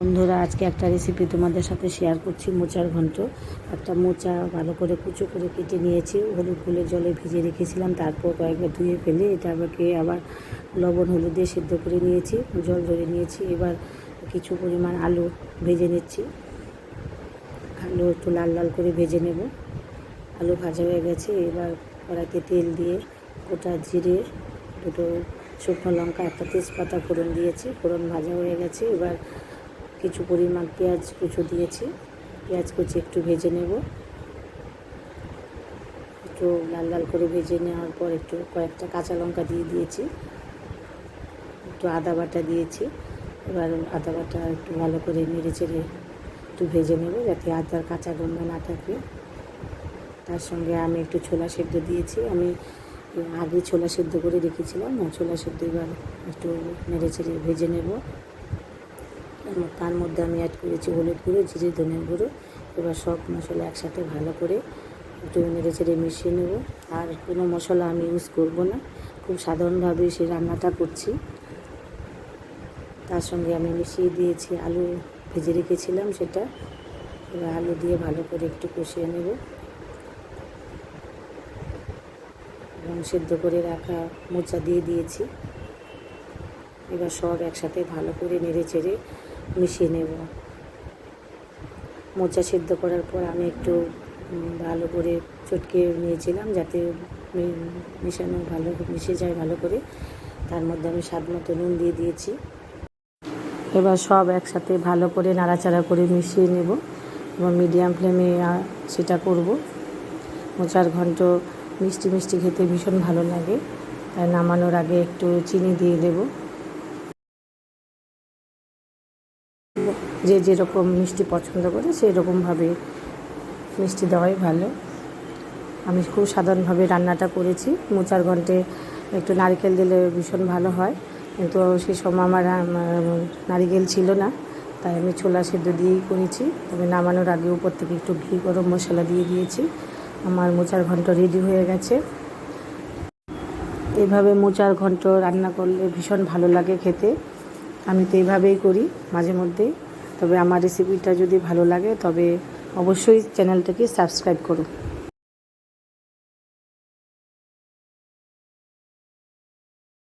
বন্ধুরা, আজকে একটা রেসিপি তোমাদের সাথে শেয়ার করছি, মোচার ঘন্ট। একটা মোচা ভালো করে কুচো করে কেটে নিয়েছি, হলুদ গুলে জলে ভিজে রেখেছিলাম, তারপর কয়েকবার ধুয়ে ফেলে এটা আমাকে আবার লবণ, হলুদ দিয়ে সেদ্ধ করে নিয়েছি, জল ধরে নিয়েছি, এবার কিছু পরিমাণ আলু ভেজে নিচ্ছি। আলু একটু লাল লাল করে ভেজে নেব। আলু ভাজা হয়ে গেছে, এবার কড়াইতে তেল দিয়ে গোটা জিরে দুটো শুকনো লঙ্কা একটা তেজপাতা ফোড়ন দিয়েছি, ফোড়ন ভাজা হয়ে গেছে। এবার কিছু পরিমাণ পেঁয়াজ কুচো দিয়েছি। পেঁয়াজ কুচি একটু ভেজে নেব। একটু লাল লাল করে ভেজে নেওয়ার পর একটু কয়েকটা কাঁচা লঙ্কা দিয়ে দিয়েছি। একটু আদা বাটা দিয়েছি। এবার আদা বাটা একটু ভালো করে নেড়ে চেড়ে একটু ভেজে নেব যাতে আদার কাঁচা গন্ধ না থাকে। তার সঙ্গে আমি একটু ছোলা সেদ্ধ দিয়েছি। আমি আগে ছোলা সেদ্ধ করে রেখেছিলাম ছোলা সেদ্ধ এবার একটু নেড়ে চেড়ে ভেজে নেব। তার মধ্যে আমি অ্যাড করেছি হলুদ গুঁড়ো, জিরে, ধনের গুঁড়ো। এবার সব মশলা একসাথে ভালো করে একটু নেড়ে চেড়ে মিশিয়ে নেব। আর কোনো মশলা আমি ইউজ করব না। খুব সাধারণভাবে সেই রান্নাটা করছি। তার সঙ্গে আমি মিশিয়ে দিয়েছি আলু ভেজে রেখেছিলাম সেটা। এবার আলু দিয়ে ভালো করে একটু কষিয়ে নেব এবং সেদ্ধ করে রাখা মোচা দিয়ে দিয়েছি। এবার সব একসাথে ভালো করে নেড়ে চেড়ে মিশিয়ে নেব। মোচা সেদ্ধ করার পর আমি একটু ভালো করে চটকে নিয়েছিলাম যাতে মিশানো ভালো, মিশে যায় ভালো করে। তার মধ্যে আমি স্বাদ মতো নুন দিয়ে দিয়েছি। এবার সব একসাথে ভালো করে নাড়াচাড়া করে মিশিয়ে নেব এবং মিডিয়াম ফ্লেমে সেটা করব। মোচার ঘন্ট মিষ্টি মিষ্টি খেতে ভীষণ ভালো লাগে। তাই নামানোর আগে একটু চিনি দিয়ে দেবো। যে যেরকম মিষ্টি পছন্দ করে সেই রকমভাবে মিষ্টি দেওয়াই ভালো। আমি খুব সাধারণভাবে রান্নাটা করেছি। মোচার ঘন্টে একটু নারকেল দিলে ভীষণ ভালো হয়। কিন্তু সে সময় আমার নারিকেল ছিল না। তাই আমি ছোলা সেদ্ধ দিয়েই করেছি। তবে নামানোর আগে উপর থেকে একটু ঘি, গরম মশলা দিয়ে দিয়েছি। আমার মোচার ঘন্ট রেডি হয়ে গেছে। এভাবে মোচার ঘন্ট রান্না করলে ভীষণ ভালো লাগে খেতে। আমি তো এইভাবেই করি মাঝে মধ্যেই। তবে আমার রেসিপিটা যদি ভালো লাগে, তবে অবশ্যই চ্যানেলটাকে সাবস্ক্রাইব করুন